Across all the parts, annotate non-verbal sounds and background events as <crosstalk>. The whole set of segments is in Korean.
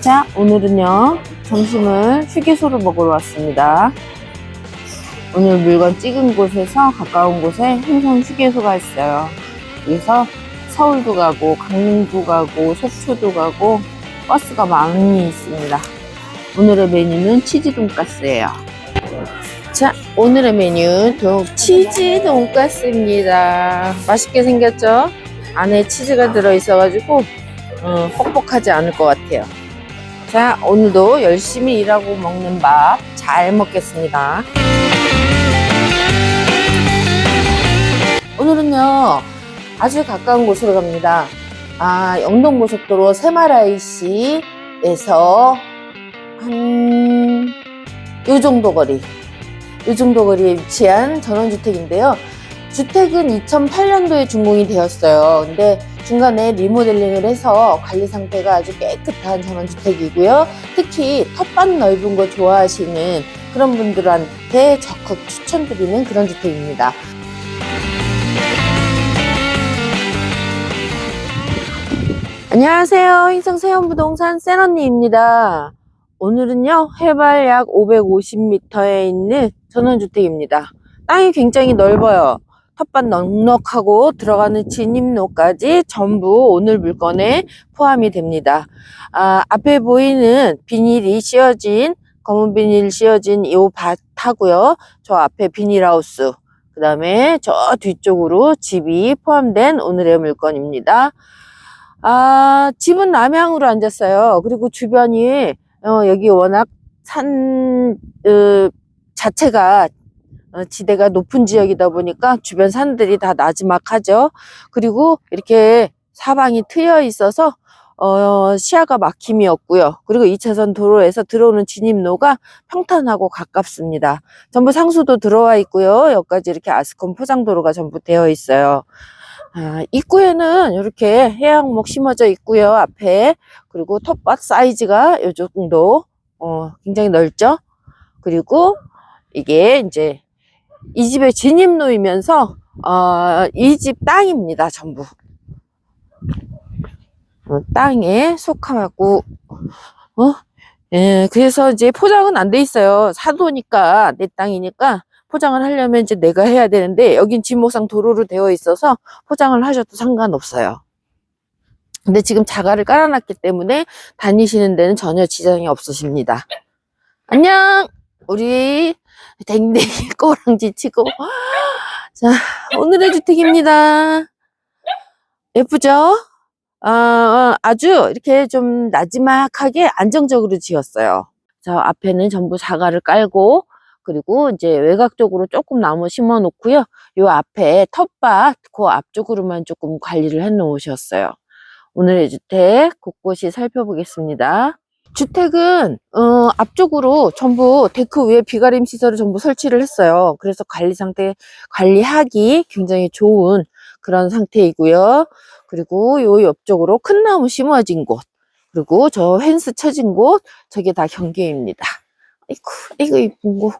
자, 오늘은요, 점심을 휴게소를 먹으러 왔습니다. 오늘 물건 찍은 곳에서 가까운 곳에 행성 휴게소가 있어요. 그래서 서울도 가고, 강릉도 가고, 속초도 가고, 버스가 많이 있습니다. 오늘의 메뉴는 치즈 돈가스예요. 자, 오늘의 메뉴 동 치즈 돈가스입니다. 맛있게 생겼죠? 안에 치즈가 들어있어가지고 어, 뻑뻑하지 않을 것 같아요. 자, 오늘도 열심히 일하고 먹는 밥 잘 먹겠습니다. 오늘은요, 아주 가까운 곳으로 갑니다. 아, 영동고속도로 세마라이시에서 한, 요 정도 거리. 요 정도 거리에 위치한 전원주택인데요. 주택은 2008년도에 준공이 되었어요. 근데 중간에 리모델링을 해서 관리 상태가 아주 깨끗한 전원주택이고요. 특히 텃밭 넓은 거 좋아하시는 그런 분들한테 적극 추천드리는 그런 주택입니다. 안녕하세요. 인성세연부동산 센언니입니다. 오늘은요, 해발 약 550m에 있는 전원주택입니다. 땅이 굉장히 넓어요. 텃밭 넉넉하고 들어가는 진입로까지 전부 오늘 물건에 포함이 됩니다. 아, 앞에 보이는 비닐이 씌워진, 검은 비닐 씌워진 이 밭하고요. 저 앞에 비닐하우스, 그 다음에 저 뒤쪽으로 집이 포함된 오늘의 물건입니다. 아, 집은 남향으로 앉았어요. 그리고 주변이, 어, 여기 워낙 산, 어, 자체가 어, 지대가 높은 지역이다 보니까 주변 산들이 다 나지막하죠. 그리고 이렇게 사방이 트여 있어서 어, 시야가 막힘이 없고요. 그리고 2차선 도로에서 들어오는 진입로가 평탄하고 가깝습니다. 전부 상수도 들어와 있고요. 여기까지 이렇게 아스콘 포장도로가 전부 되어 있어요. 아, 입구에는 이렇게 해양목 심어져 있고요. 앞에 그리고 텃밭 사이즈가 이 정도 어, 굉장히 넓죠. 그리고 이게 이제 이 집의 진입로이면서 어, 이 집 땅입니다. 전부 어, 땅에 속하고 어? 예, 그래서 이제 포장은 안 돼 있어요. 사도니까 내 땅이니까 포장을 하려면 이제 내가 해야 되는데 여긴 지목상 도로로 되어 있어서 포장을 하셔도 상관없어요. 근데 지금 자가를 깔아놨기 때문에 다니시는 데는 전혀 지장이 없으십니다. 안녕! 우리 댕댕이 <laughs> 꼬랑지 치고 자 오늘의 주택입니다. 예쁘죠? 아, 아주 이렇게 좀 나지막하게 안정적으로 지었어요. 저 앞에는 전부 자가를 깔고 그리고 이제 외곽적으로 조금 나무 심어 놓고요. 요 앞에 텃밭 그 앞쪽으로만 조금 관리를 해 놓으셨어요. 오늘의 주택 곳곳이 살펴보겠습니다. 주택은 어, 앞쪽으로 전부 데크 위에 비가림 시설을 전부 설치를 했어요. 그래서 관리 상태 관리하기 굉장히 좋은 그런 상태이고요. 그리고 요 옆쪽으로 큰 나무 심어진 곳 그리고 저 펜스 쳐진 곳 저게 다 경계입니다. 아이고 이거 이쁜 거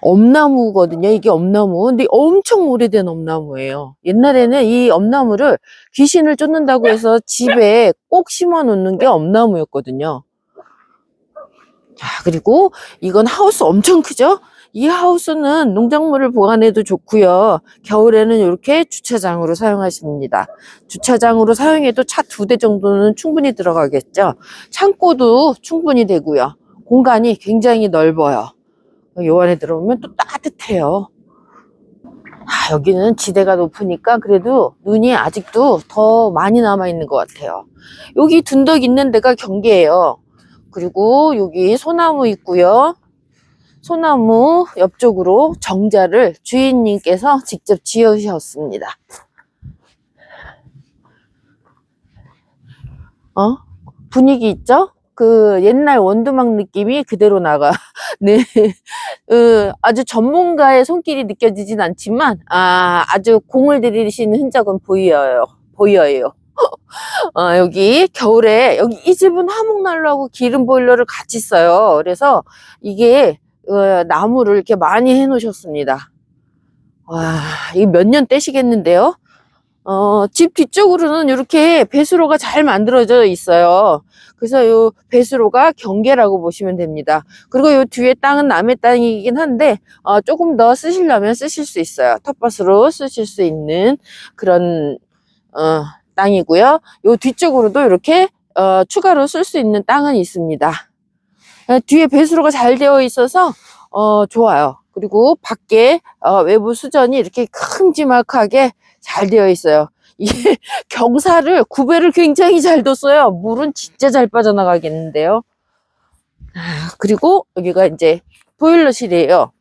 엄나무거든요. 이게 엄나무. 근데 엄청 오래된 엄나무예요. 옛날에는 이 엄나무를 귀신을 쫓는다고 해서 집에 꼭 심어 놓는 게 엄나무였거든요. 자, 그리고 이건 하우스 엄청 크죠? 이 하우스는 농작물을 보관해도 좋고요. 겨울에는 이렇게 주차장으로 사용하십니다. 주차장으로 사용해도 차 두 대 정도는 충분히 들어가겠죠. 창고도 충분히 되고요. 공간이 굉장히 넓어요. 요 안에 들어오면 또 따뜻해요. 아, 여기는 지대가 높으니까 그래도 눈이 아직도 더 많이 남아 있는 것 같아요. 여기 둔덕 있는 데가 경계예요. 그리고 여기 소나무 있고요. 소나무 옆쪽으로 정자를 주인님께서 직접 지으셨습니다. 어? 분위기 있죠? 그 옛날 원두막 느낌이 그대로 나가. 네. 어, 아주 전문가의 손길이 느껴지진 않지만, 아, 아주 공을 들이시는 흔적은 보여요. 보여요. <laughs> 어, 여기 겨울에, 여기 이 집은 화목난로하고 기름 보일러를 같이 써요. 그래서 이게, 어, 나무를 이렇게 많이 해 놓으셨습니다. 와, 이거 몇년 떼시겠는데요? 어, 집 뒤쪽으로는 이렇게 배수로가 잘 만들어져 있어요. 그래서 요 배수로가 경계라고 보시면 됩니다. 그리고 요 뒤에 땅은 남의 땅이긴 한데, 어, 조금 더 쓰시려면 쓰실 수 있어요. 텃밭으로 쓰실 수 있는 그런, 어, 땅이고요. 요 뒤쪽으로도 이렇게, 어, 추가로 쓸 수 있는 땅은 있습니다. 어, 뒤에 배수로가 잘 되어 있어서, 어, 좋아요. 그리고 밖에, 어, 외부 수전이 이렇게 큼지막하게 잘 되어 있어요. 이게 <laughs> 경사를 구배를 굉장히 잘 뒀어요. 물은 진짜 잘 빠져나가겠는데요. 아, 그리고 여기가 이제 보일러실이에요.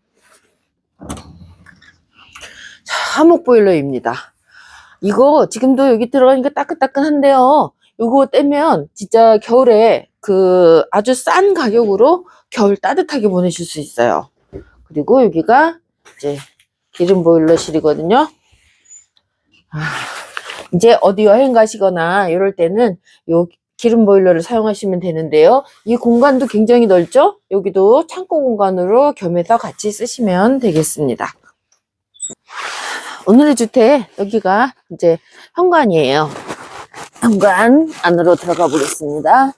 자, 하목 보일러입니다. 이거 지금도 여기 들어가니까 따끈따끈한데요. 이거 떼면 진짜 겨울에 그 아주 싼 가격으로 겨울 따뜻하게 보내실 수 있어요. 그리고 여기가 이제 기름 보일러실이거든요. 아, 이제 어디 여행 가시거나 이럴 때는 요 기름 보일러를 사용하시면 되는데요. 이 공간도 굉장히 넓죠? 여기도 창고 공간으로 겸해서 같이 쓰시면 되겠습니다. 오늘의 주택 여기가 이제 현관이에요. 현관 안으로 들어가 보겠습니다.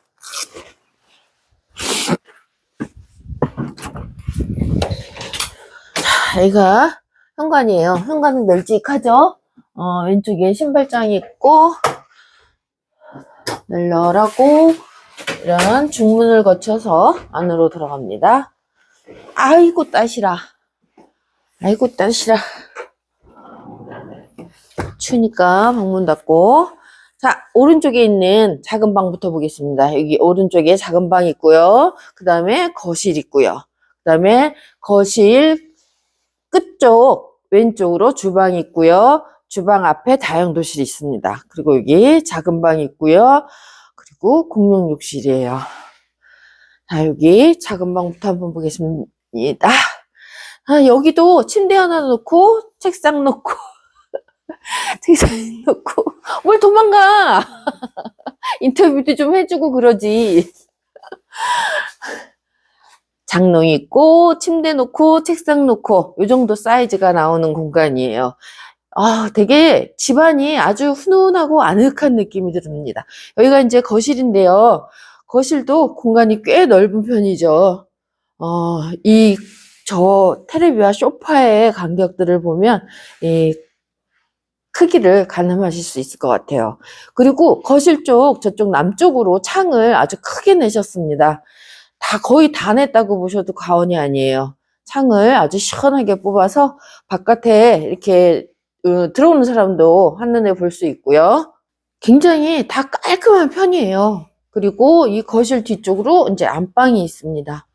자, 여기가 현관이에요. 현관은 널찍하죠? 어, 왼쪽에 신발장이 있고, 널널하고, 이런 중문을 거쳐서 안으로 들어갑니다. 아이고, 따시라. 아이고, 따시라. 추니까 방문 닫고. 자, 오른쪽에 있는 작은 방부터 보겠습니다. 여기 오른쪽에 작은 방 있고요. 그 다음에 거실 있고요. 그 다음에 거실 끝쪽 왼쪽으로 주방 있고요. 주방 앞에 다용도실이 있습니다. 그리고 여기 작은 방이 있고요. 그리고 공용 욕실이에요. 자, 여기 작은 방부터 한번 보겠습니다. 아, 여기도 침대 하나 놓고 책상 놓고 <laughs> 책상 놓고 뭘 도망가 <laughs> 인터뷰도 좀 해주고 그러지 <laughs> 장롱 있고 침대 놓고 책상 놓고 요 정도 사이즈가 나오는 공간이에요 아 되게 집안이 아주 훈훈하고 아늑한 느낌이 듭니다 여기가 이제 거실인데요 거실도 공간이 꽤 넓은 편이죠 어, 이 저 테레비와 소파의 간격들을 보면 이 크기를 가늠하실 수 있을 것 같아요. 그리고 거실 쪽 저쪽 남쪽으로 창을 아주 크게 내셨습니다. 다 거의 다 냈다고 보셔도 과언이 아니에요. 창을 아주 시원하게 뽑아서 바깥에 이렇게 어, 들어오는 사람도 한눈에 볼 수 있고요. 굉장히 다 깔끔한 편이에요. 그리고 이 거실 뒤쪽으로 이제 안방이 있습니다.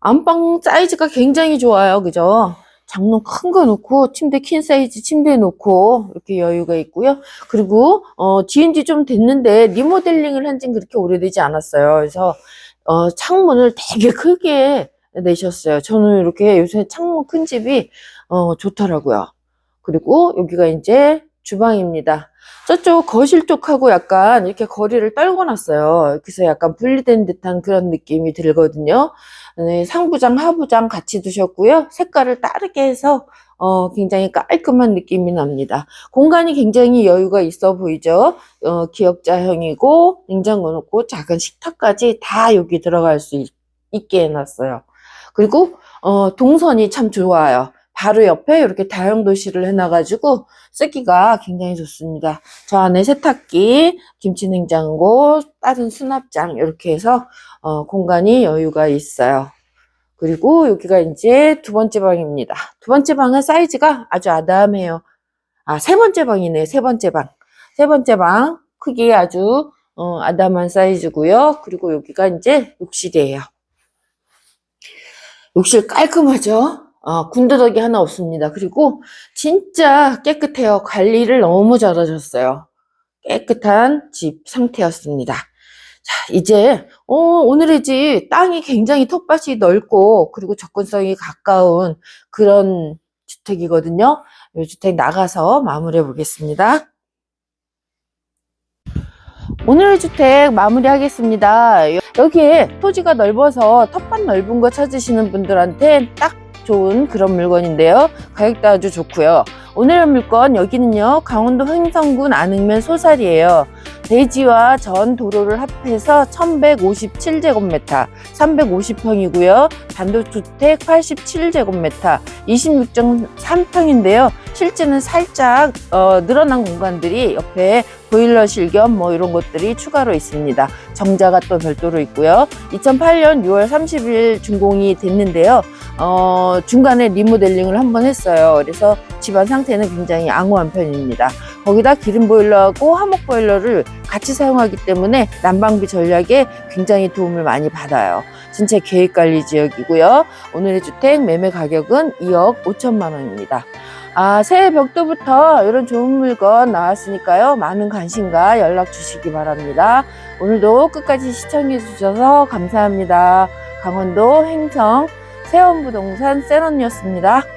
안방 사이즈가 굉장히 좋아요. 그죠? 장롱 큰 거 놓고 침대 퀸 사이즈 침대 놓고 이렇게 여유가 있고요. 그리고 어 지은 지 좀 됐는데 리모델링을 한 지는 그렇게 오래되지 않았어요. 그래서 어 창문을 되게 크게 내셨어요. 저는 이렇게 요새 창문 큰 집이 어 좋더라고요. 그리고 여기가 이제 주방입니다. 저쪽 거실 쪽하고 약간 이렇게 거리를 떨궈 놨어요. 그래서 약간 분리된 듯한 그런 느낌이 들거든요. 네, 상부장, 하부장 같이 두셨고요. 색깔을 다르게 해서 어, 굉장히 깔끔한 느낌이 납니다. 공간이 굉장히 여유가 있어 보이죠? 어, 기역자형이고 냉장고 놓고 작은 식탁까지 다 여기 들어갈 수 있, 있게 해놨어요. 그리고 어, 동선이 참 좋아요. 바로 옆에 이렇게 다용도실을 해놔가지고 쓰기가 굉장히 좋습니다. 저 안에 세탁기, 김치냉장고, 다른 수납장 이렇게 해서 어, 공간이 여유가 있어요. 그리고 여기가 이제 두 번째 방입니다. 두 번째 방은 사이즈가 아주 아담해요. 아, 세 번째 방이네. 세 번째 방. 세 번째 방 크기 아주 어, 아담한 사이즈고요. 그리고 여기가 이제 욕실이에요. 욕실 깔끔하죠? 어, 군더더기 하나 없습니다. 그리고 진짜 깨끗해요. 관리를 너무 잘하셨어요. 깨끗한 집 상태였습니다. 자, 이제 어, 오늘의 집 땅이 굉장히 텃밭이 넓고 그리고 접근성이 가까운 그런 주택이거든요. 이 주택 나가서 마무리해 보겠습니다. 오늘의 주택 마무리 하겠습니다. 여기에 토지가 넓어서 텃밭 넓은 거 찾으시는 분들한테 딱 좋은 그런 물건인데요. 가격도 아주 좋고요. 오늘의 물건 여기는요 강원도 횡성군 안흥면 소살이에요. 대지와 전 도로를 합해서 1157제곱미터, 350평이고요. 단독주택 87제곱미터, 26.3평인데요. 실제는 살짝 어, 늘어난 공간들이 옆에 보일러실 겸 뭐 이런 것들이 추가로 있습니다. 정자가 또 별도로 있고요. 2008년 6월 30일 준공이 됐는데요. 어, 중간에 리모델링을 한번 했어요. 그래서 집안 상태는 굉장히 양호한 편입니다. 거기다 기름 보일러하고 화목 보일러를 같이 사용하기 때문에 난방비 전략에 굉장히 도움을 많이 받아요. 전체 계획관리 지역이고요. 오늘의 주택 매매 가격은 2억 5천만 원입니다. 아, 새해 벽도부터 이런 좋은 물건 나왔으니까요. 많은 관심과 연락 주시기 바랍니다. 오늘도 끝까지 시청해 주셔서 감사합니다. 강원도 횡성 세원부동산 세런이었습니다.